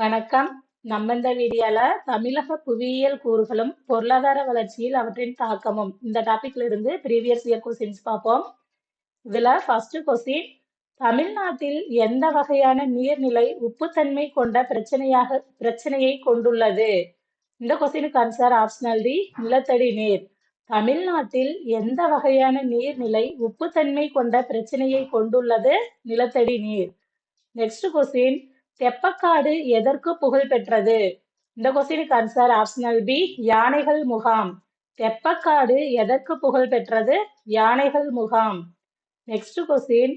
வணக்கம். நம்ம இந்த வீடியோல தமிழக புவியியல் கூறுகளும் பொருளாதார வளர்ச்சியில் அவற்றின் தாக்கமும். இந்த டாபிக்ல இருந்து ப்ரீவியஸ் இயர் கொஸ்டின்ஸ் பார்ப்போம். இதுல ஃபர்ஸ்ட் கொஸ்டின் தமிழ்நாட்டில் எந்த வகையான நீர்நிலை உப்புத்தன்மை கொண்ட பிரச்சனையாக பிரச்சனையை கொண்டுள்ளது? இந்த கொஸ்டினுக்கு ஆன்சர் ஆப்ஷனல் டி நிலத்தடி நீர். தமிழ்நாட்டில் எந்த வகையான நீர்நிலை உப்புத்தன்மை கொண்ட பிரச்சனையை கொண்டுள்ளது? நிலத்தடி நீர். நெக்ஸ்ட் கொஸ்டின் தெப்பக்காடு எதற்கு புகழ் பெற்றது? இந்த கொஸ்டினுக்கு ஆன்சர் ஆப்ஷனல் பி யானைகள் முகாம். தெப்பக்காடு எதற்கு புகழ் பெற்றது? யானைகள் முகாம். நெக்ஸ்ட் கொஸ்டின்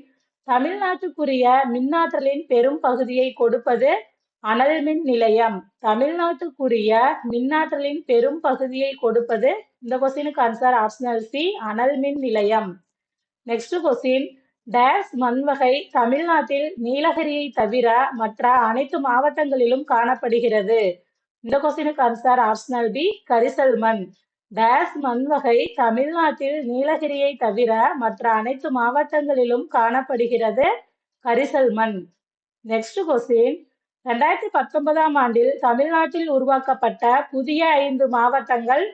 தமிழ்நாட்டுக்குரிய மின்னாற்றலின் பெரும் பகுதியை கொடுப்பது அனல் மின் நிலையம். தமிழ்நாட்டுக்குரிய மின்னாற்றலின் பெரும் பகுதியை கொடுப்பது இந்த கொஸ்டினுக்கு ஆன்சர் ஆப்ஷனல் சி அனல் மின் நிலையம். நெக்ஸ்ட் கொஸ்டின் டேஸ் மண்வகை தமிழ்நாட்டில் நீலகிரியை தவிர மற்ற அனைத்து மாவட்டங்களிலும் காணப்படுகிறது. இந்த கொஸ்டினுக்கு ஆன்சர் ஆப்ஷனல் பி கரிசல் மண் டேஸ் மண்வகை தமிழ்நாட்டில் நீலகிரியை தவிர மற்ற அனைத்து மாவட்டங்களிலும் காணப்படுகிறது கரிசல் மண் நெக்ஸ்ட் கொஸ்டின் ரெண்டாயிரத்தி பத்தொன்பதாம் ஆண்டில் தமிழ்நாட்டில் உருவாக்கப்பட்ட புதிய ஐந்து மாவட்டங்கள்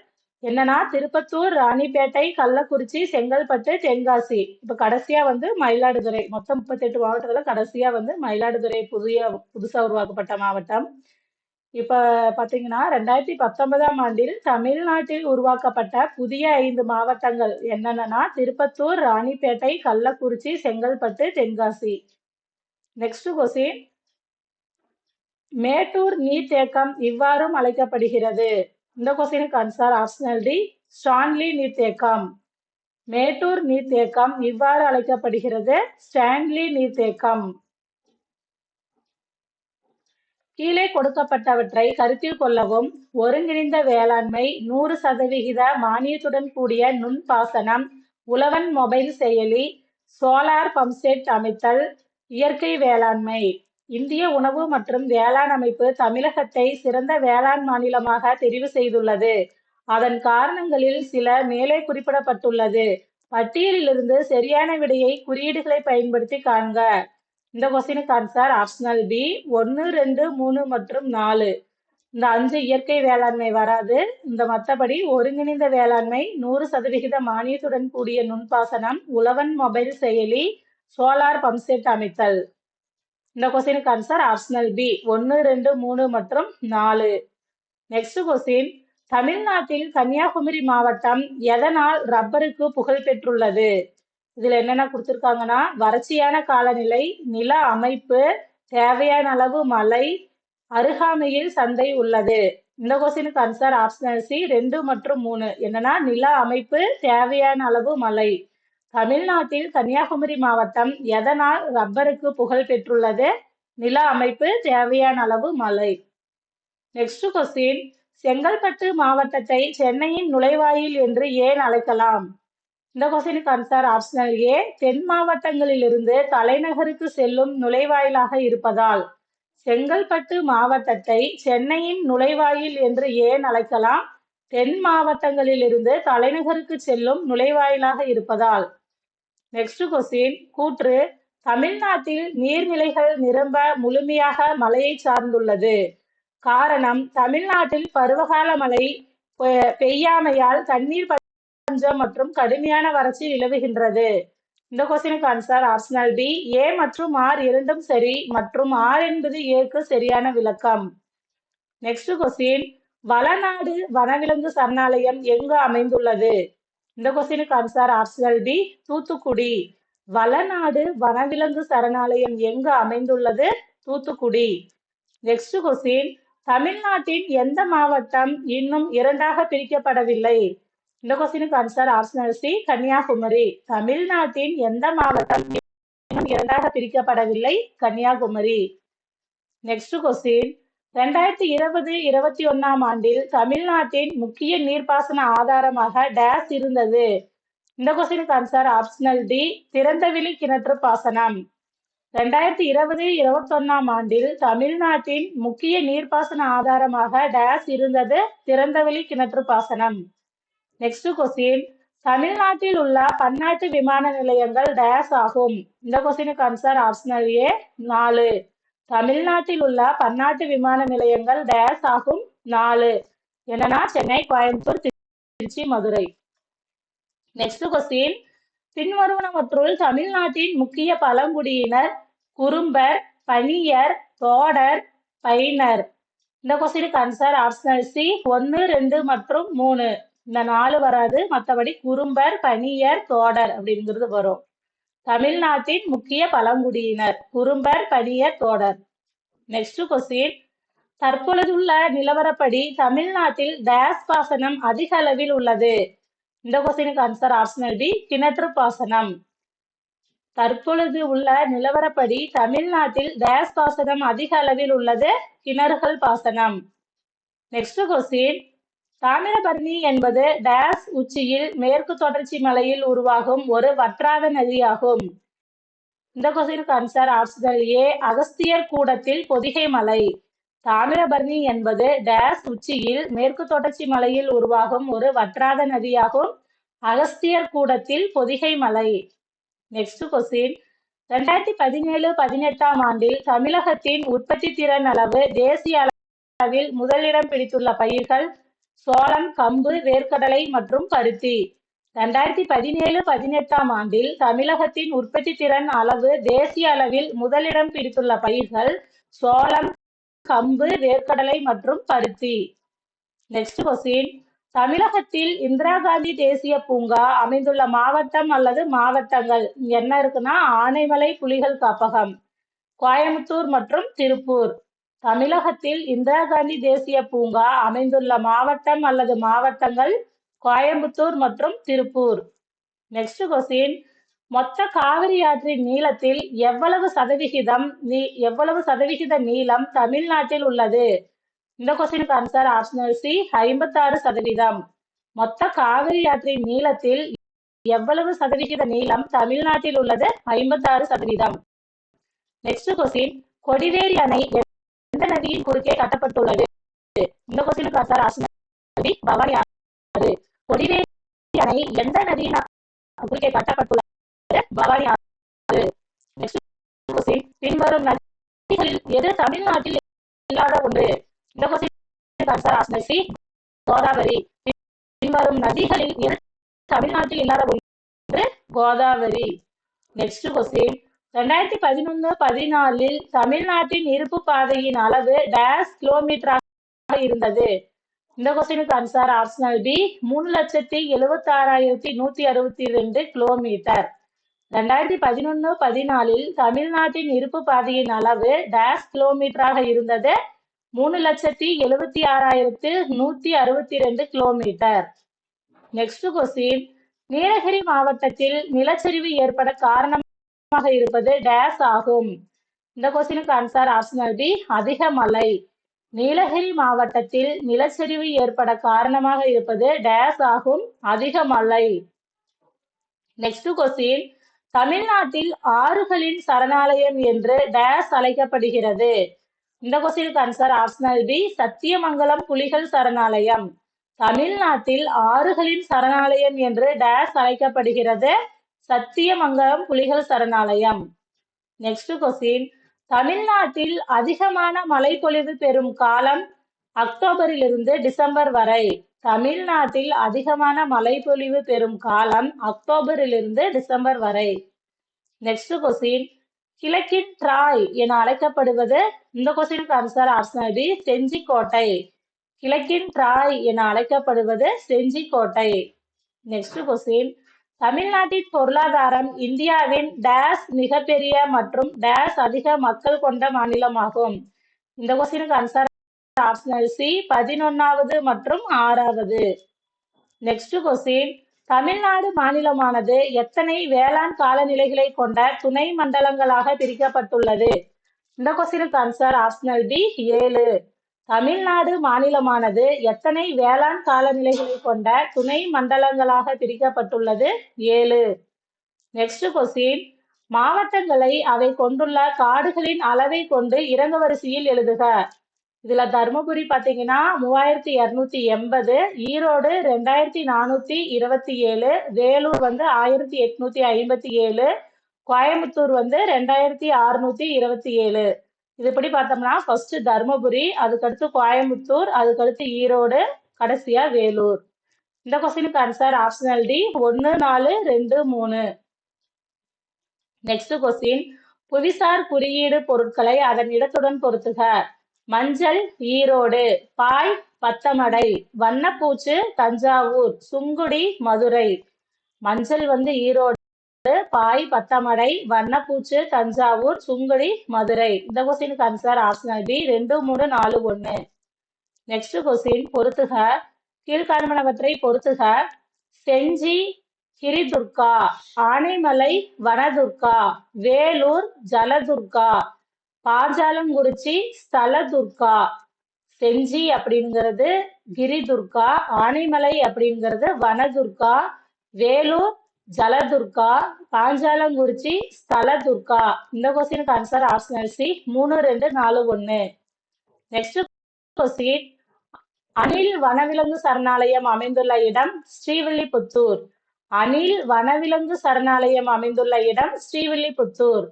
என்னன்னா திருப்பத்தூர் ராணிப்பேட்டை கள்ளக்குறிச்சி செங்கல்பட்டு தென்காசி. இப்ப கடைசியா வந்து மயிலாடுதுறை. மொத்தம் முப்பத்தெட்டு மாவட்டத்துல கடைசியா வந்து மயிலாடுதுறை புதிய புதுசா உருவாக்கப்பட்ட மாவட்டம். இப்ப பாத்தீங்கன்னா ரெண்டாயிரத்தி பத்தொன்பதாம் ஆண்டில் தமிழ்நாட்டில் உருவாக்கப்பட்ட புதிய ஐந்து மாவட்டங்கள் என்னென்னா திருப்பத்தூர் ராணிப்பேட்டை கள்ளக்குறிச்சி செங்கல்பட்டு தென்காசி. நெக்ஸ்ட் கொஸ்டின் மேட்டூர் நீர்த்தேக்கம் இவ்வாறும் அழைக்கப்படுகிறது. இந்த கொஸ்டினுக்கு ஆன்சர் ஆப்ஷனல் டி ஸ்டான்லி நீர்த்தேக்கம். மேட்டூர் நீர்த்தேக்கம் இவ்வாறு அழைக்கப்படுகிறது. ஸ்டான்லி நீர்த்தேக்கம். கீழே கொடுக்கப்பட்டவற்றை கருத்தில் கொள்ளவும். ஒருங்கிணைந்த வேளாண்மை நூறு சதவிகித மானியத்துடன் கூடிய நுண்பாசனம் உழவன் மொபைல் செயலி சோலார் பம்ப்செட் அமைத்தல் இயற்கை வேளாண்மை. இந்திய உணவு மற்றும் வேளாண் அமைப்பு தமிழகத்தை சிறந்த வேளாண் மாநிலமாக தெரிவு செய்துள்ளது. அதன் காரணங்களில் சில மேலே குறிப்பிடப்பட்டுள்ளது. பட்டியலிலிருந்து சரியான விடையை குறியீடுகளை பயன்படுத்தி காண்க. இந்த கொஸ்டினுக்கு ஆன்சர் ஆப்ஷனல் பி ஒன்று ரெண்டு மூணு மற்றும் நாலு. இந்த அஞ்சு இயற்கை வேளாண்மை வராது. இந்த மற்றபடி ஒருங்கிணைந்த வேளாண்மை நூறு சதவிகித மானியத்துடன் கூடிய நுண்பாசனம் உழவன் மொபைல் செயலி சோலார் பம்ப்செட் அமைத்தல். இந்த கொஸ்டினுக்கு ஆன்சர் ஆப்ஷனல் பி ஒன்று ரெண்டு மூணு மற்றும் நாலு. நெக்ஸ்ட் கொஸ்டின் தமிழ்நாட்டில் கன்னியாகுமரி மாவட்டம் எதனால் ரப்பருக்கு புகழ் பெற்றுள்ளது? இதுல என்னென்ன கொடுத்துருக்காங்கன்னா வறட்சியான காலநிலை நில அமைப்பு தேவையான அளவு மழை அருகாமையில் சந்தை உள்ளது. இந்த கொஸ்டினுக்கு ஆன்சர் ஆப்ஷனல் சி ரெண்டு மற்றும் மூணு. என்னன்னா நில அமைப்பு தேவையான அளவு மழை. தமிழ்நாட்டில் கன்னியாகுமரி மாவட்டம் எதனால் ரப்பருக்கு புகழ் பெற்றுள்ளது? நில அமைப்பு தேவையான அளவு மழை. நெக்ஸ்ட் கொஸ்டின் செங்கல்பட்டு மாவட்டத்தை சென்னையின் நுழைவாயில் என்று ஏன் அழைக்கலாம்? இந்த கொஸ்டினுக்கு ஆன்சர் ஆப்ஷனல் ஏ தென் மாவட்டங்களிலிருந்து தலைநகருக்கு செல்லும் நுழைவாயிலாக இருப்பதால் செங்கல்பட்டு மாவட்டத்தை சென்னையின் நுழைவாயில் என்று ஏன் அழைக்கலாம்? தென் மாவட்டங்களிலிருந்து தலைநகருக்கு செல்லும் நுழைவாயிலாக இருப்பதால் நெக்ஸ்ட் கொஸ்டின். கூற்று தமிழ்நாட்டில் நீர்நிலைகள் நிரம்ப முழுமையாக மழையை சார்ந்துள்ளது. காரணம் தமிழ்நாட்டில் பருவகால மழை பெய்யாமையால் தண்ணீர் பஞ்சம் மற்றும் கடுமையான வறட்சி நிலவுகின்றது. இந்த கொஸ்டினுக்கு ஆன்சர் ஆப்ஷனல் பி ஏ மற்றும் ஆர் இரண்டும் சரி மற்றும் ஆர் என்பது ஏக்கு சரியான விளக்கம். Next question. வளநாடு வனவிலங்கு சரணாலயம் எங்கு அமைந்துள்ளது? இந்த கொஸ்டினுக்கு answer optional B Thoothukudi. Vallanadu வனவிலங்கு சரணாலயம் எங்கு அமைந்துள்ளது? தூத்துக்குடி. நெக்ஸ்ட் கொஸ்டின் தமிழ்நாட்டின் எந்த மாவட்டம் இன்னும் இரண்டாக பிரிக்கப்படவில்லை? இந்த கொஸ்டினுக்கு ஆன்சர் ஆப்ஷனல் சி கன்னியாகுமரி. தமிழ்நாட்டின் எந்த மாவட்டம் இன்னும் இரண்டாக பிரிக்கப்படவில்லை? கன்னியாகுமரி. நெக்ஸ்ட் கொஸ்டின் ரெண்டாயிரத்தி இருபது இருபத்தி ஒன்னாம் ஆண்டில் தமிழ்நாட்டின் முக்கிய நீர்ப்பாசன ஆதாரமாக டேஸ் இருந்தது. இந்த கொஸ்டினுக்கு ஆன்சர் ஆப்ஷனல் டி திறந்தவெளி கிணற்று பாசனம். ரெண்டாயிரத்தி இருபது இருபத்தொன்னாம் ஆண்டில் தமிழ்நாட்டின் முக்கிய நீர்ப்பாசன ஆதாரமாக டேஸ் இருந்தது திறந்தவெளி கிணற்று பாசனம். நெக்ஸ்ட் கொஸ்டின் தமிழ்நாட்டில் உள்ள பன்னாட்டு விமான நிலையங்கள் டேஸ் ஆகும். இந்த கொஸ்டினுக்கு ஆன்சர் ஆப்ஷனல் ஏ நாலு. தமிழ்நாட்டில் உள்ள பன்னாட்டு விமான நிலையங்கள் டேஸ் ஆகும் நாலு. என்னன்னா சென்னை கோயம்புத்தூர் திருச்சி மதுரை. நெக்ஸ்ட் கொஸ்டின் பின்வருவனவற்றுள் தமிழ்நாட்டின் முக்கிய பழங்குடியினர் குறும்பர் பனியர் தோடர் பைனர். இந்த கொஸ்டினுக்கு ஆன்சர் ஆப்ஷனல் சி ஒன்று ரெண்டு மற்றும் மூணு. இந்த நாலு வராது. மற்றபடி குறும்பர் பனியர் தோடர் அப்படிங்கிறது வரும். தமிழ்நாட்டின் முக்கிய பழங்குடியினர் குறும்பர் பனியர் தோடர். நெக்ஸ்ட் கொஸ்டின் தற்பொழுதுள்ள நிலவரப்படி தமிழ்நாட்டில் டேஸ் பாசனம் அதிக அளவில் உள்ளது. இந்த கொஸ்டினுக்கு ஆன்சர் ஆப்ஷனல் பி கிணற்று பாசனம் தற்பொழுது உள்ள நிலவரப்படி தமிழ்நாட்டில் டேஸ் பாசனம் அதிக அளவில் உள்ளது கிணறுகள் பாசனம். நெக்ஸ்ட் கொஸ்டின் தாமிரபரணி என்பது டேஸ் உச்சியில் மேற்கு தொடர்ச்சி மலையில் உருவாகும் ஒரு வற்றாத நதியாகும். இந்த கொஸ்டினுக்கு ஆன்சர் ஆப்ஷனல் ஏ அகஸ்தியர் கூடத்தில் பொதிகை மலை. தாமிரபரணி என்பது டேஸ் உச்சியில் மேற்கு தொடர்ச்சி மலையில் உருவாகும் ஒரு வற்றாத நதியாகும். அகஸ்தியர் கூடத்தில் பொதிகை மலை. நெக்ஸ்ட் கொஸ்டின் ரெண்டாயிரத்தி பதினேழு பதினெட்டாம் ஆண்டில் தமிழகத்தின் உற்பத்தி திறன் அளவு தேசிய அளவில் முதலிடம் பிடித்துள்ள பயிர்கள் சோளம் கம்பு வேர்க்கடலை மற்றும் பருத்தி. ரெண்டாயிரத்தி பதினேழு பதினெட்டாம் ஆண்டில் தமிழகத்தின் உற்பத்தி திறன் அளவு தேசிய அளவில் முதலிடம் பிடித்துள்ள பயிர்கள் சோளம் கம்பு வேர்க்கடலை மற்றும் பருத்தி. நெக்ஸ்ட் கொஸ்டின் தமிழகத்தில் இந்திரா காந்தி தேசிய பூங்கா அமைந்துள்ள மாவட்டம் அல்லது மாவட்டங்கள்? என்ன இருக்குன்னா ஆனைமலை புலிகள் காப்பகம் கோயம்புத்தூர் மற்றும் திருப்பூர். தமிழகத்தில் இந்திரா காந்தி தேசிய பூங்கா அமைந்துள்ள மாவட்டம் அல்லது மாவட்டங்கள் கோயம்புத்தூர் மற்றும் திருப்பூர். நெக்ஸ்ட் கொஸ்டின் மொத்த காவிரி ஆற்றின் நீளத்தில் எவ்வளவு சதவிகிதம் நீ எவ்வளவு சதவிகித நீளம் தமிழ்நாட்டில் உள்ளது? இந்த கொஸ்டினுக்கு ஆன்சர் ஆப்ஷனல் சி ஐம்பத்தாறு சதவீதம் மொத்த காவிரி ஆற்றின் நீளத்தில் எவ்வளவு சதவிகித நீளம் தமிழ்நாட்டில் உள்ளது? ஐம்பத்தாறு சதவீதம் நெக்ஸ்ட் கொஸ்டின் கொடிவேரி அணை எந்த நதியின் குறுக்கே கட்டப்பட்டுள்ளது. இந்த கொஸ்டினுக்கு ஆன்சர் பவானி ஆறு கொடிவேரி அணை எந்த நதியின் குறுக்கே கட்டப்பட்டுள்ளது? பவானி ஆறு பின்வரும் நதிகளில் எது தமிழ்நாட்டில் இல்லாத ஒன்று? இந்த கொஸ்டின் ஆன்சர் கோதாவரி. பின்வரும் நதிகளில் எது தமிழ்நாட்டில் இல்லாத ஒன்று? கோதாவரி. நெக்ஸ்ட் கொஸ்டின் ரெண்டாயிரத்தி பதினொன்று பதினாலில் தமிழ்நாட்டின் இருப்பு பாதையின் அளவு டேஸ் கிலோமீட்டராக இருந்தது. இந்த கொஸ்டினுக்கு ஆன்சர் ஆப்ஷனல் பி மூணு லட்சத்தி எழுபத்தி ஆறாயிரத்தி நூத்தி அறுபத்தி ரெண்டு கிலோமீட்டர் ரெண்டாயிரத்தி பதினொன்னு பதினாலில் தமிழ்நாட்டின் இருப்பு பாதையின் அளவு டேஸ் கிலோமீட்டராக இருந்தது. மூணு லட்சத்தி எழுபத்தி ஆறாயிரத்து நூத்தி அறுபத்தி ரெண்டு கிலோமீட்டர் நெக்ஸ்ட் கொஸ்டின் நீலகிரி மாவட்டத்தில் நிலச்சரிவு ஏற்பட காரணம் காரணமாக இருப்பது டேஸ் ஆகும். இந்த கொஸ்டினுக்கு ஆன்சர் ஆப்ஷனல் பி அதிக மழை. நீலகிரி மாவட்டத்தில் நிலச்சரிவு ஏற்பட காரணமாக இருப்பது டேஸ் ஆகும் அதிக மழை. நெக்ஸ்ட் கொஸ்டின் தமிழ்நாட்டில் ஆறுகளின் சரணாலயம் என்று டேஸ் அழைக்கப்படுகிறது. இந்த கொஸ்டினுக்கு ஆன்சர் ஆப்ஷனல் பி சத்தியமங்கலம் புலிகள் சரணாலயம். தமிழ்நாட்டில் ஆறுகளின் சரணாலயம் என்று டேஸ் அழைக்கப்படுகிறது. சத்தியமங்கலம் புலிகள் சரணாலயம். நெக்ஸ்ட் கொஸ்டின் தமிழ்நாட்டில் அதிகமான மழைப்பொழிவு பெறும் காலம் அக்டோபரிலிருந்து டிசம்பர் வரை. தமிழ்நாட்டில் அதிகமான மழைப்பொழிவு பெறும் காலம் அக்டோபரிலிருந்து டிசம்பர் வரை. நெக்ஸ்ட் கொஸ்டின் கிழக்கின் ட்ராய் என அழைக்கப்படுவது இந்த கொஸ்டினுக்கு ஆன்சர் ஆப்ஷனல் பி செஞ்சிக்கோட்டை. கிழக்கின் ட்ராய் என அழைக்கப்படுவது செஞ்சிக்கோட்டை. நெக்ஸ்ட் கொஸ்டின் தமிழ்நாட்டின் பொருளாதாரம் இந்தியாவின் டேஸ் மிகப்பெரிய மற்றும் டேஸ் அதிக மக்கள் கொண்ட மாநிலமாகும். இந்த கொஸ்டினுக்கு ஆன்சர் ஆப்ஷனல் சி பதினொன்னாவது மற்றும் ஆறாவது. நெக்ஸ்ட் கொஸ்டின் தமிழ்நாடு மாநிலமானது எத்தனை வேளாண் காலநிலைகளை கொண்ட துணை மண்டலங்களாக பிரிக்கப்பட்டுள்ளது? இந்த கொஸ்டினுக்கு ஆன்சர் ஆப்ஷனல் பி ஏழு. தமிழ்நாடு மாநிலமானது எத்தனை வேளாண் காலநிலைகளை கொண்ட துணை மண்டலங்களாக பிரிக்கப்பட்டுள்ளது? ஏழு. நெக்ஸ்ட் கொஸ்டின் மாவட்டங்களை அவை கொண்டுள்ள காடுகளின் அளவை கொண்டு இறங்கு வரிசையில் எழுதுக. இதுல தருமபுரி பாத்தீங்கன்னா மூவாயிரத்தி இருநூத்தி எண்பது ஈரோடு ரெண்டாயிரத்தி நானூத்தி இருபத்தி ஏழு வேலூர் வந்து ஆயிரத்தி எட்நூத்தி ஐம்பத்தி ஏழு கோயம்புத்தூர் வந்து ரெண்டாயிரத்தி அறுநூத்தி இருபத்தி ஏழு. இதுபடி பார்த்தோம்னா ஃபர்ஸ்ட் தருமபுரி அதுக்கடுத்து கோயம்புத்தூர் அதுக்கடுத்து ஈரோடு கடைசியா வேலூர். இந்த கொஸ்டினுக்கு ஆன்சர் ஆப்ஷனல் டி ஒன்று நாலு ரெண்டு மூணு. நெக்ஸ்ட் கொஸ்டின் புவிசார் குறியீடு பொருட்களை அதன் இடத்துடன் பொருத்துக. மஞ்சள் ஈரோடு. பாய் பத்தமடை. வண்ணப்பூச்சு தஞ்சாவூர். சுங்குடி மதுரை. மஞ்சள் வந்து ஈரோடு. பாய் பத்தமடை வண்ணப்பூச்சு தஞ்சாவூர் சுங்குடி மதுரை. இந்த கொஸ்டினுக்கு ஆன்சர் ஆப்ஷனல் பி ரெண்டு மூணு நாலு ஒன்று நெக்ஸ்ட் கொஸ்டின் பொறுத்துக. கீழ்காண்பனவற்றை பொறுத்துக. செஞ்சி கிரிதுர்கா. ஆனைமலை வனதுர்கா. வேலூர் ஜலதுர்கா. பாஞ்சாலங்குறிச்சி ஸ்தலதுர்கா. செஞ்சி அப்படிங்கிறது கிரிதுர்கா. ஆனைமலை அப்படிங்கிறது வனதுர்கா. வேலூர் ஜலதுர்கா பாஞ்சாலங்குறிச்சி ஸ்தலதுர்கா. இந்த கொஸ்டினுக்கு ஆன்சர் ஆப்ஷனல் சி மூணு ரெண்டு நாலு ஒன்று நெக்ஸ்ட் கொஸ்டின் அணில் வனவிலங்கு சரணாலயம் அமைந்துள்ள இடம் ஸ்ரீவில்லிபுத்தூர். அணில் வனவிலங்கு சரணாலயம் அமைந்துள்ள இடம் ஸ்ரீவில்லிபுத்தூர்.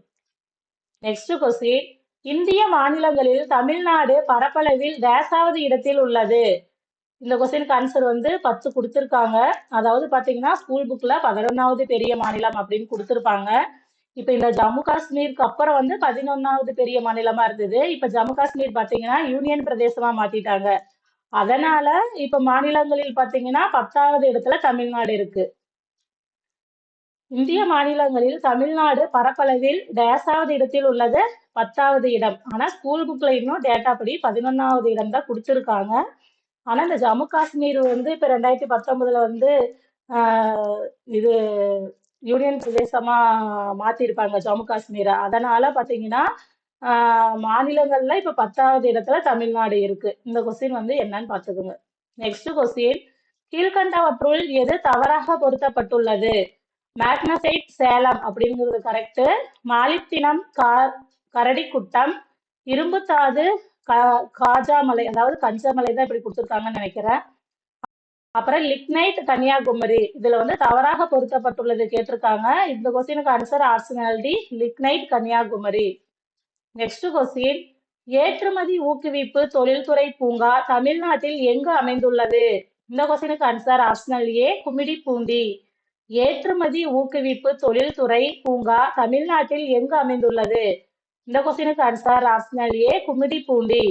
நெக்ஸ்ட் கொஸ்டின் இந்திய மாநிலங்களில் தமிழ்நாடு பரப்பளவில் தேசாவது இடத்தில் உள்ளது. இந்த கொஸ்டினுக்கு ஆன்சர் வந்து பத்து கொடுத்துருக்காங்க. அதாவது பார்த்தீங்கன்னா ஸ்கூல் புக்கில் பதினொன்றாவது பெரிய மாநிலம் அப்படின்னு கொடுத்துருப்பாங்க. இப்போ இந்த ஜம்மு காஷ்மீருக்கு அப்புறம் வந்து பதினொன்றாவது பெரிய மாநிலமாக இருந்தது. இப்போ ஜம்மு காஷ்மீர் பார்த்தீங்கன்னா யூனியன் பிரதேசமாக மாற்றிட்டாங்க அதனால இப்போ மாநிலங்களில் பார்த்தீங்கன்னா பத்தாவது இடத்துல தமிழ்நாடு இருக்கு. இந்திய மாநிலங்களில் தமிழ்நாடு பரப்பளவில் டேசாவது இடத்தில் உள்ளது பத்தாவது இடம். ஆனால் ஸ்கூல் புக்ல இன்னும் டேட்டா படி பதினொன்றாவது இடம் தான் கொடுத்துருக்காங்க. ஆனா இந்த ஜம்மு காஷ்மீர் வந்து இப்ப ரெண்டாயிரத்தி பத்தொன்பதுல வந்து இது யூனியன் பிரதேசமா மாத்திருப்பாங்க ஜம்மு காஷ்மீரை. அதனால பாத்தீங்கன்னா மாநிலங்கள்ல இப்ப பத்தாவது இடத்துல தமிழ்நாடு இருக்கு. இந்த கொஸ்டின் வந்து என்னன்னு பாத்துக்கோங்க. நெக்ஸ்ட் கொஸ்டின் கீழ்கண்டவற்றுள் எது தவறாக பொருத்தப்பட்டுள்ளது? மேக்னசைட் சேலம் அப்படிங்கிறது கரெக்ட் மாலிப்தினம் கரடி கரடிக்குட்டம் இரும்புத்தாது கா காஜாமலை அதாவது கஞ்சமலை தான் இப்படி கொடுத்துருக்காங்கன்னு நினைக்கிறேன். அப்புறம் லிக்னைட் கன்னியாகுமரி இதுல வந்து தவறாக பொருத்தப்பட்டுள்ளது கேட்டிருக்காங்க. இந்த கொஸ்டினுக்கு ஆன்சர் ஆர்சனாலிட்டி லிக்னைட் கன்னியாகுமரி. நெக்ஸ்ட் கொஸ்டின் ஏற்றுமதி ஊக்குவிப்பு தொழில்துறை பூங்கா தமிழ்நாட்டில் எங்கு அமைந்துள்ளது? இந்த கொஸ்டினுக்கு answer optional A Gummidipoondi ஏற்றுமதி ஊக்குவிப்பு தொழில்துறை பூங்கா தமிழ்நாட்டில் எங்கு அமைந்துள்ளது? இந்த கொஸ்டினுக்கு answer optional A Gummidipoondi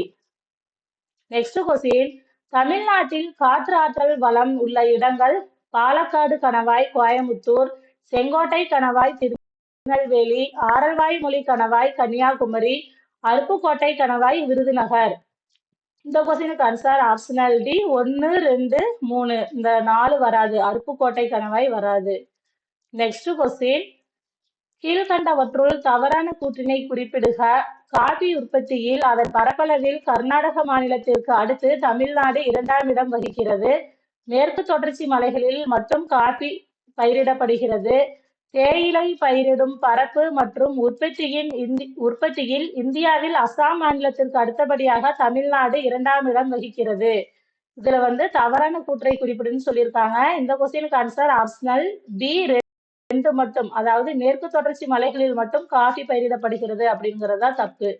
next question தமிழ்நாட்டில் காற்று ஆற்றல் வளம் உள்ள இடங்கள் பாலக்காடு கணவாய் கோயமுத்தூர் செங்கோட்டை கணவாய் திருநெல்வேலி ஆரல்வாய் மொழி கணவாய் கன்னியாகுமரி அருப்புக்கோட்டை கணவாய் விருதுநகர். இந்த கொஸ்டினுக்கு ஆன்சர் ஆப்ஷனல் டி ஒன்று ரெண்டு மூணு. இந்த நாலு வராது. அருப்புக்கோட்டை கணவாய் வராது. நெக்ஸ்ட் கொஸ்டின் கீழ்கண்டவற்றுள் தவறான கூற்றினை குறிப்பிடுக. காபி உற்பத்தியில் அதன் பரப்பளவில் கர்நாடக மாநிலத்திற்கு அடுத்து தமிழ்நாடு இரண்டாம் இடம் வகிக்கிறது. மேற்கு தொடர்ச்சி மலைகளில் மட்டும் காபி பயிரிடப்படுகிறது. தேயிலை பயிரிடும் பரப்பு மற்றும் உற்பத்தியின் இந்தி உற்பத்தியில் இந்தியாவில் அசாம் மாநிலத்திற்கு அடுத்தபடியாக தமிழ்நாடு இரண்டாம் இடம் வகிக்கிறது. இதுல வந்து தவறான கூற்றை குறிப்பிடுன்னு சொல்லியிருக்காங்க. இந்த கொஸ்டினுக்கு ஆன்சர் ஆப்ஷனல் பி ரெண்டு மட்டும் அதாவது மேற்கு தொடர்ச்சி மலைகளில் மட்டும் காஃபி பயிரிடப்படுகிறது அப்படிங்கிறதா தப்பு.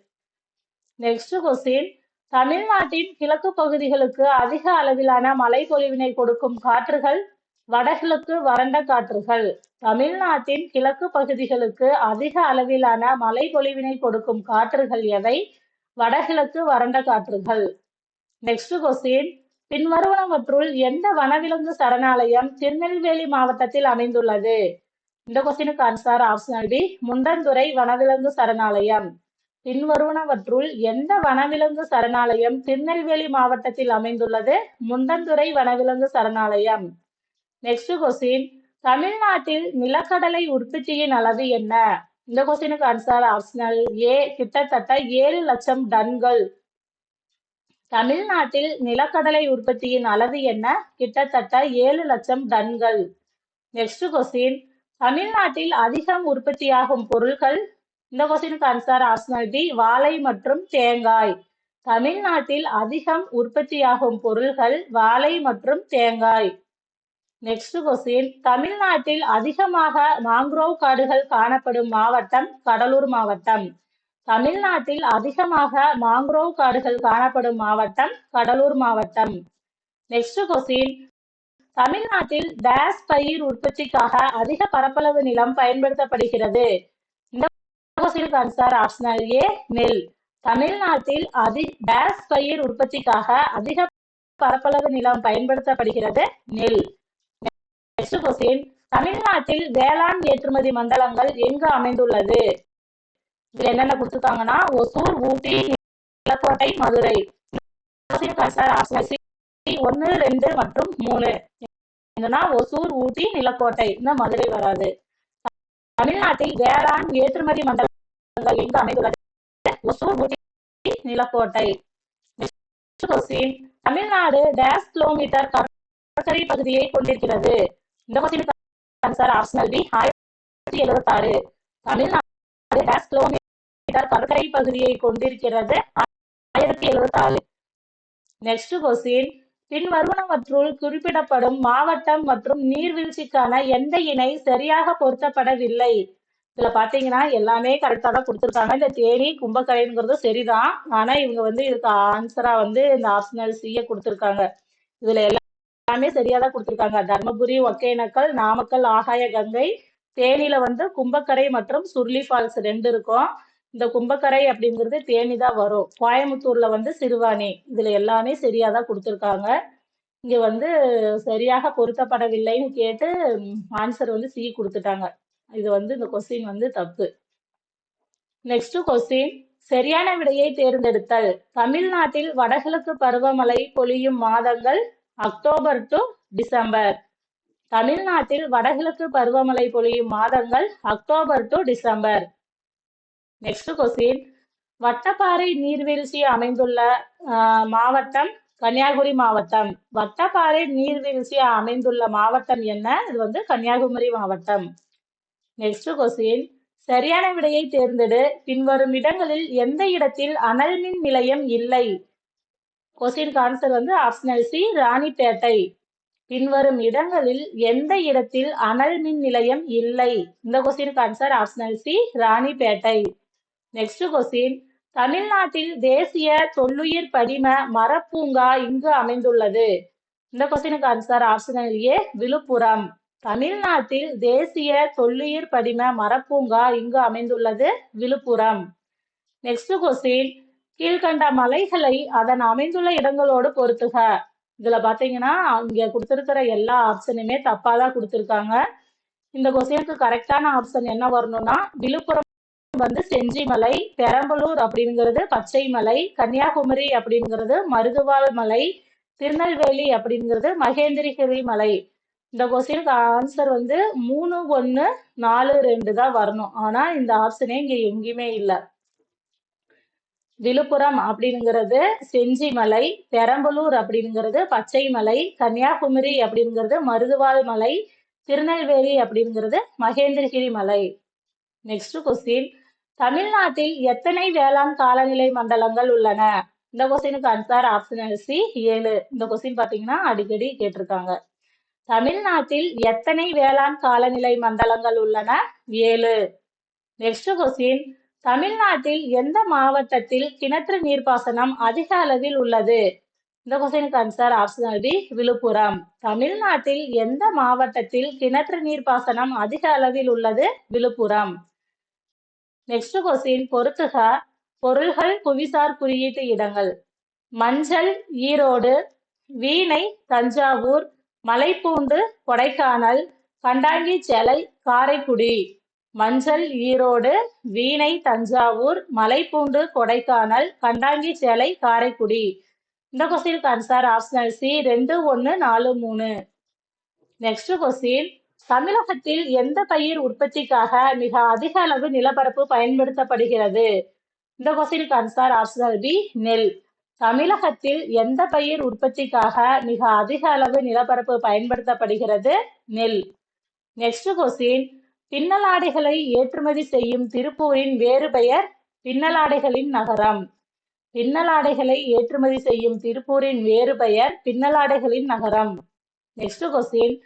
நெக்ஸ்ட் கொஸ்டின் தமிழ்நாட்டின் கிழக்கு பகுதிகளுக்கு அதிக அளவிலான மழை பொழிவினை கொடுக்கும் காற்றுகள் வடகிழக்கு வறண்ட காற்றுகள். தமிழ்நாட்டின் கிழக்கு பகுதிகளுக்கு அதிக அளவிலான மழை பொழிவினை கொடுக்கும் காற்றுகள் எவை? வடகிழக்கு வறண்ட காற்றுகள். நெக்ஸ்ட் கொஸ்டின் பின்வருவனவற்றுள் எந்த வனவிலங்கு சரணாலயம் திருநெல்வேலி மாவட்டத்தில் அமைந்துள்ளது? இந்த கொஸ்டினுக்கு ஆன்சர் ஆப்ஷனல் டி முண்டந்துறை வனவிலங்கு சரணாலயம். பின்வருவனவற்றுள் எந்த வனவிலங்கு சரணாலயம் திருநெல்வேலி மாவட்டத்தில் அமைந்துள்ளது? முண்டந்துறை வனவிலங்கு சரணாலயம். நெக்ஸ்ட் கொஸ்டின் தமிழ்நாட்டில் நிலக்கடலை உற்பத்தியின் அளவு என்ன? இந்த கொஸ்டினுக்கு ஆன்சர் ஆப்ஷனல் ஏ கிட்டத்தட்ட ஏழு லட்சம் டன்கள். தமிழ்நாட்டில் நிலக்கடலை உற்பத்தியின் அளவு என்ன? கிட்டத்தட்ட ஏழு லட்சம் டன்கள். நெக்ஸ்ட் கொஸ்டின் தமிழ்நாட்டில் அதிகம் உற்பத்தியாகும் பொருட்கள் இந்த கொஸ்டினுக்கு ஆன்சர் ஆப்ஷனல் டி வாழை மற்றும் தேங்காய். தமிழ்நாட்டில் அதிகம் உற்பத்தியாகும் பொருள்கள் வாழை மற்றும் தேங்காய். நெக்ஸ்ட் கொஸ்டின் தமிழ்நாட்டில் அதிகமாக மாங்க்ரோவ் காடுகள் காணப்படும் மாவட்டம் கடலூர் மாவட்டம். தமிழ்நாட்டில் அதிகமாக மாங்க்ரோவ் காடுகள் காணப்படும் மாவட்டம் கடலூர் மாவட்டம். நெக்ஸ்ட் கொஸ்டின் தமிழ்நாட்டில் டேஸ் பயிர் உற்பத்திக்காக அதிக பரப்பளவு நிலம் பயன்படுத்தப்படுகிறது. ஆன்சர் ஆப்ஷனல் ஏ நெல். தமிழ்நாட்டில் அதி டேஸ் பயிர் உற்பத்திக்காக அதிக பரப்பளவு நிலம் பயன்படுத்தப்படுகிறது நெல். நெக்ஸ்ட் கொஸ்டின் தமிழ்நாட்டில் வேளாண் ஏற்றுமதி மண்டலங்கள் எங்கு அமைந்துள்ளது? இதுல என்னென்ன கொடுத்துருக்காங்கன்னா ஒசூர் ஊட்டி நிலக்கோட்டை மதுரை. ஒன்னு ரெண்டு மற்றும் மூணு. என்னன்னா ஒசூர் ஊட்டி நிலக்கோட்டை இந்த மதுரை வராது. தமிழ்நாட்டில் வேளாண் ஏற்றுமதி மண்டலங்கள் எங்கு அமைந்துள்ளது? ஒசூர் ஊட்டி நிலக்கோட்டை. தமிழ்நாடு டேஸ் கிலோமீட்டர் கடற்கரை பகுதியை கொண்டிருக்கிறது. இந்த கொஸ்டின் ஆன்சர் ஆப்ஷனல் பி ஆயிரத்தி எழுபத்தி ஆறு தமிழ்நாடு டேஸ் கிலோமீட்டர் கடற்கரை பகுதியை கொண்டிருக்கிறது ஆயிரத்தி எழுபத்தி ஆறு நெக்ஸ்ட் கொஸ்டின் பின்வருவனவற்றுள் குறிப்பிடப்படும் மாவட்டம் மற்றும் நீர்வீழ்ச்சிக்கான எந்த இணை சரியாக பொருத்தப்படவில்லை? இதுல பாத்தீங்கன்னா எல்லாமே கரெக்டா தான் கொடுத்துருக்காங்க. இந்த தேனி கும்பக்கரைங்கிறது சரிதான். ஆனா இவங்க வந்து இதுக்கு ஆன்சரா வந்து இந்த ஆப்ஷனல் சிய கொடுத்துருக்காங்க. இதுல எல்லாமே சரியா தான் கொடுத்துருக்காங்க. தர்மபுரி ஒகேனக்கல் நாமக்கல் ஆகாய கங்கை தேனியில வந்து கும்பக்கரை மற்றும் சுர்லி ஃபால்ஸ் ரெண்டு இருக்கும். இந்த கும்பக்கரை அப்படிங்கிறது தேனி தான் வரும். கோயம்புத்தூர்ல வந்து சிறுவாணி. இதுல எல்லாமே சரியா தான் கொடுத்துருக்காங்க. இங்க வந்து சரியாக பொருத்தப்படவில்லைன்னு கேட்டு ஆன்சர் வந்து சி கொடுத்துட்டாங்க. இது வந்து இந்த கொஸ்டின் வந்து தப்பு. நெக்ஸ்ட் கொஸ்டின் சரியான விடையை தேர்ந்தெடுத்தல். தமிழ்நாட்டில் வடகிழக்கு பருவமழை பொழியும் மாதங்கள் அக்டோபர் டு டிசம்பர். தமிழ்நாட்டில் வடகிழக்கு பருவமழை பொழியும் மாதங்கள் October to December. Next question Vattaparai நீர்வீழ்ச்சி அமைந்துள்ள மாவட்டம் கன்னியாகுமரி மாவட்டம். வட்டப்பாறை நீர்வீழ்ச்சி அமைந்துள்ள மாவட்டம் என்ன? இது வந்து கன்னியாகுமரி மாவட்டம். நெக்ஸ்ட் கொஸ்டின் சரியான விடையை தேர்ந்தெடு. பின்வரும் இடங்களில் எந்த இடத்தில் அனல் மின் நிலையம் இல்லை? கொஸ்டின் ஆன்சர் வந்து ஆப்ஷனல் சி ராணிப்பேட்டை. பின்வரும் இடங்களில் எந்த இடத்தில் அனல் மின் நிலையம் இல்லை? இந்த question answer optional C Ranipet. Next question தமிழ்நாட்டில் தேசிய தொல்லுயிர் படிம மரப்பூங்கா இங்கு அமைந்துள்ளது. இந்த கொஸ்டினுக்கு ஆன்சர் ஆப்ஷனல் ஏ விழுப்புரம். தமிழ்நாட்டில் தேசிய தொல்லுயிர் படிம மரப்பூங்கா இங்கு அமைந்துள்ளது விழுப்புரம். நெக்ஸ்ட் கொஸ்டின் கீழ்கண்ட மலைகளை அதன் அமைந்துள்ள இடங்களோடு பொருத்துக. இதுல பாத்தீங்கன்னா இங்க கொடுத்திருக்கிற எல்லா ஆப்ஷனுமே தப்பா தான் கொடுத்திருக்காங்க. இந்த கொஸ்டினுக்கு கரெக்டான ஆப்ஷன் என்ன வரணும்னா விழுப்புரம் வந்து செஞ்சிமலை பெரம்பலூர் அப்படிங்கிறது பச்சை மலை கன்னியாகுமரி அப்படிங்கிறது மருதுவாள் மலை திருநெல்வேலி அப்படிங்கிறது மகேந்திரகிரி மலை. இந்த கொஸ்டினுக்கு ஆன்சர் வந்து மூணு ஒன்று நாலு ரெண்டு தான் வரணும். ஆனா இந்த ஆப்ஷனே இங்க எங்கேயுமே இல்லை. விழுப்புரம் அப்படிங்கிறது செஞ்சிமலை பெரம்பலூர் அப்படிங்கிறது பச்சை மலை கன்னியாகுமரி அப்படிங்கிறது மருதுவாள் மலை திருநெல்வேலி அப்படிங்கிறது மகேந்திரகிரி மலை. நெக்ஸ்ட் கொஸ்டின் தமிழ்நாட்டில் எத்தனை வேளாண் காலநிலை மண்டலங்கள் உள்ளன? இந்த கொஸ்டினுக்கு ஆன்சர் ஆப்ஷன் சி ஏழு. இந்த கொஸ்டின் பாத்தீங்கன்னா அடிக்கடி கேட்டிருக்காங்க. தமிழ்நாட்டில் எத்தனை வேளாண் காலநிலை மண்டலங்கள் உள்ளன? ஏழு. நெக்ஸ்ட் கொஸ்டின் தமிழ்நாட்டில் எந்த மாவட்டத்தில் கிணற்று நீர்ப்பாசனம் அதிக அளவில் உள்ளது? இந்த கொஸ்டினுக்கு ஆன்சர் ஆப்ஷன் டி விழுப்புரம். தமிழ்நாட்டில் எந்த மாவட்டத்தில் கிணற்று நீர்ப்பாசனம் அதிக அளவில் உள்ளது? விழுப்புரம். நெக்ஸ்ட் கொஸ்டின் பொறுத்துக. பொருள்கள் புவிசார் குறியீட்டு இடங்கள். மஞ்சள் ஈரோடு வீணை தஞ்சாவூர் மலைப்பூண்டு கொடைக்கானல் கண்டாங்கி சேலை காரைக்குடி. மஞ்சள் ஈரோடு வீணை தஞ்சாவூர் மலைப்பூண்டு கொடைக்கானல் கண்டாங்கி சேலை காரைக்குடி. இந்த கொஸ்டினுக்கு ஆன்சர் ஆப்ஷனல் சி ரெண்டு ஒன்று நாலு மூணு. நெக்ஸ்ட் கொஸ்டின் தமிழகத்தில் எந்த பயிர் உற்பத்திக்காக மிக அதிக அளவு நிலப்பரப்பு பயன்படுத்தப்படுகிறது? இந்த கொஸ்டினுக்கு ஆன்சர் ஆப்ஷனல் பி நெல். தமிழகத்தில் எந்த பயிர் உற்பத்திக்காக மிக அதிக அளவு நிலப்பரப்பு பயன்படுத்தப்படுகிறது? நெல். நெக்ஸ்ட் கொஸ்டின் பின்னலாடைகளை ஏற்றுமதி செய்யும் திருப்பூரின் வேறு பெயர் பின்னலாடைகளின் நகரம். பின்னலாடைகளை ஏற்றுமதி செய்யும் திருப்பூரின் வேறு பெயர் பின்னலாடைகளின் நகரம். நெக்ஸ்ட் கொஸ்டின்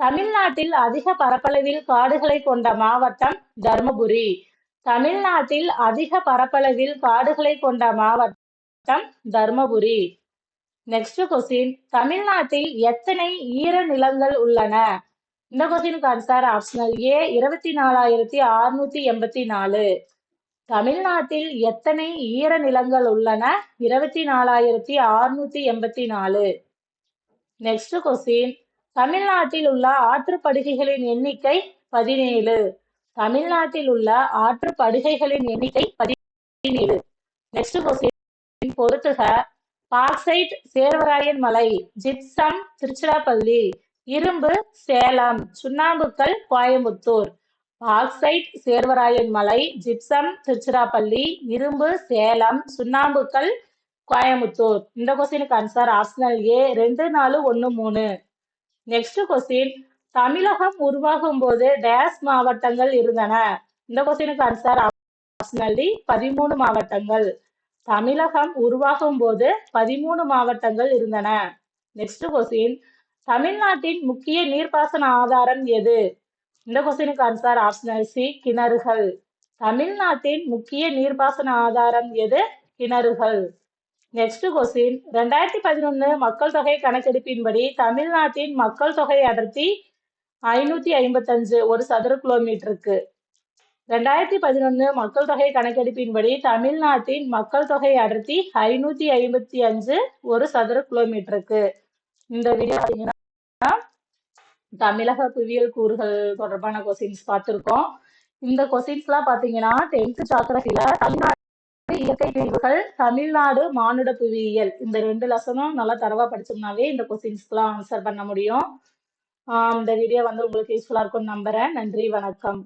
தமிழ்நாட்டில் அதிக பரப்பளவில் காடுகளை கொண்ட மாவட்டம் தர்மபுரி. தமிழ்நாட்டில் அதிக பரப்பளவில் காடுகளை கொண்ட மாவட்டம் தர்மபுரி. நெக்ஸ்ட் கொஸ்டின் தமிழ்நாட்டில் எத்தனை ஈர நிலங்கள் உள்ளன? இந்த கொஸ்டினுக்கு ஆன்சர் ஆப்ஷனல் ஏ இருபத்தி நாலாயிரத்தி அறுநூத்தி எண்பத்தி நாலு. தமிழ்நாட்டில் எத்தனை ஈர நிலங்கள் உள்ளன? இருபத்தி நாலாயிரத்தி அறுநூத்தி எண்பத்தி நாலு. நெக்ஸ்ட் கொஸ்டின் தமிழ்நாட்டில் உள்ள ஆற்றுப்படுகைகளின் எண்ணிக்கை பதினேழு. தமிழ்நாட்டில் உள்ள ஆற்றுப்படுகைகளின் எண்ணிக்கை பதினேழு. நெக்ஸ்ட் கொஸ்டின் பொறுத்துக பாக்சைட் சேர்வராயன் மலை ஜிப்சம் திருச்சிராப்பள்ளி இரும்பு சேலம் சுண்ணாம்புக்கல் கோயம்புத்தூர். பாக்சைட் சேர்வராயன் மலை ஜிப்சம் திருச்சிராப்பள்ளி இரும்பு சேலம் சுண்ணாம்புக்கல் கோயம்புத்தூர். இந்த கொஸ்டினுக்கு ஆன்சர் ஆப்ஷனல் ஏ ரெண்டு நாலு ஒன்று மூணு. நெக்ஸ்ட் கொஸ்டின் தமிழகம் உருவாகும் போது டேஸ் மாவட்டங்கள் இருந்தன. இந்த கொஸ்டினுக்கு ஆன்சர் ஆப்ஷனலி பதிமூணு மாவட்டங்கள். தமிழகம் உருவாகும் போது பதிமூணு மாவட்டங்கள் இருந்தன. நெக்ஸ்ட் கொஸ்டின் தமிழ்நாட்டின் முக்கிய நீர்ப்பாசன ஆதாரம் எது? இந்த கொஸ்டினுக்கு ஆன்சர் ஆப்ஷனல் சி கிணறுகள். தமிழ்நாட்டின் முக்கிய நீர்ப்பாசன ஆதாரம் எது? கிணறுகள். நெக்ஸ்ட் கொஸ்டின் ரெண்டாயிரத்தி பதினொன்னு மக்கள் தொகை கணக்கெடுப்பின்படி தமிழ்நாட்டின் மக்கள் தொகை அடர்த்தி ஐநூத்தி ஐம்பத்தஞ்சு ஒரு சதுர கிலோமீட்டருக்கு ரெண்டாயிரத்தி பதினொன்னு மக்கள் தொகை கணக்கெடுப்பின்படி தமிழ்நாட்டின் மக்கள் தொகை அடர்த்தி ஐநூத்தி ஐம்பத்தி அஞ்சு ஒரு சதுர கிலோமீட்டருக்கு இந்த வீடியோ பார்த்தீங்கன்னா தமிழக புவியியல் கூறுகள் தொடர்பான கொஸ்டின்ஸ் பார்த்துருக்கோம். இந்த கொஸ்டின்ஸ்லாம் பார்த்தீங்கன்னா டென்த் ஜாகிரபில தமிழ்நாடு இயற்கை பிரிவுகள் தமிழ்நாடு மானுட புவியியல் இந்த ரெண்டு லெசனும் நல்லா தரவா படிச்சோம்னாவே இந்த கொஸ்டின்ஸ்க்குலாம் ஆன்சர் பண்ண முடியும். இந்த வீடியோ வந்து உங்களுக்கு யூஸ்ஃபுல்லாக இருக்கும்னு நம்புறேன். நன்றி வணக்கம்.